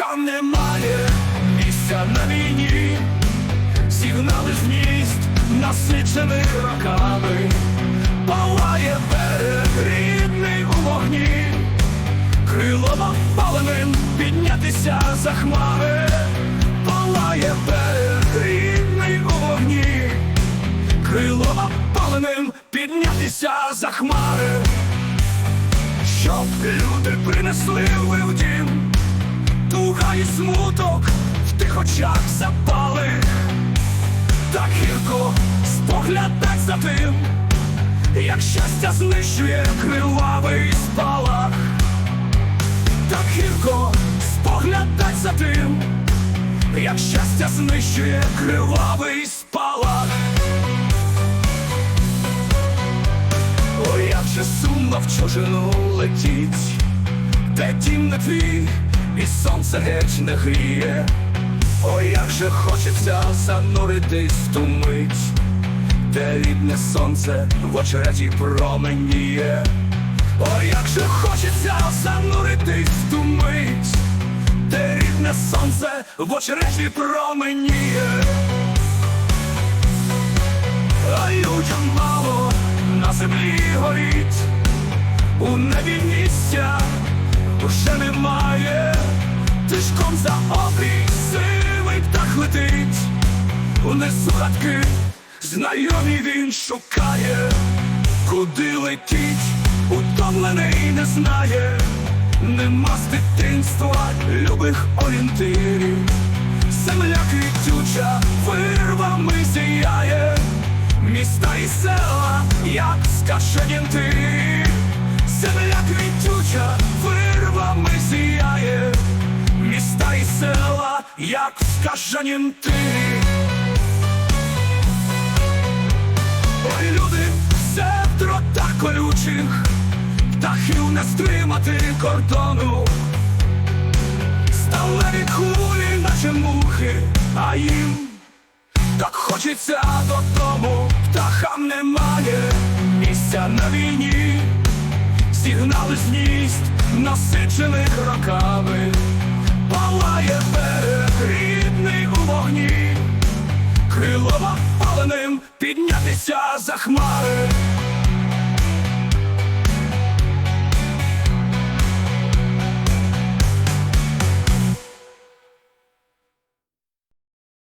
птахам немає місця на війні, сигнали з міст насичених роками, палає берег рідний у вогні, крилом опаленим піднятися за хмари, палає берег рідний у вогні, крилом опаленим піднятися за хмари. Щоб люди принесли в дім Туга і смуток в тих очах запали, так гірко споглядать за тим, як щастя знищує кривавий спалах, так гірко споглядать за тим, як щастя знищує кривавий спалах. Ой, як же сумно в чужину летіть, де дім не твій, і сонце геть не гріє. Ой, як же хочеться зануритись в ту мить, де рідне сонце в очереді променіє. Ой, як же хочеться зануритись в ту мить, де рідне сонце в очереді променіє. А людям мало на землі горіть, у небі місця уже немає, тишком за обрій сивий птах летить, унесу радки, знайомі він шукає, куди летіть, утомлений не знає, нема з дитинства любих орієнтирів. Земля квітюча вирвами зіяє, міста і села, як скажені ти, земля квітюча вирвами як скажені ти. Ой, люди, все в дротах колючих, птахів не стримати кордону. Сталеві кулі, наче мухи, а їм так хочеться додому, птахам немає місця на війні, сигнали з міст насичених роками, палає берег за хмари,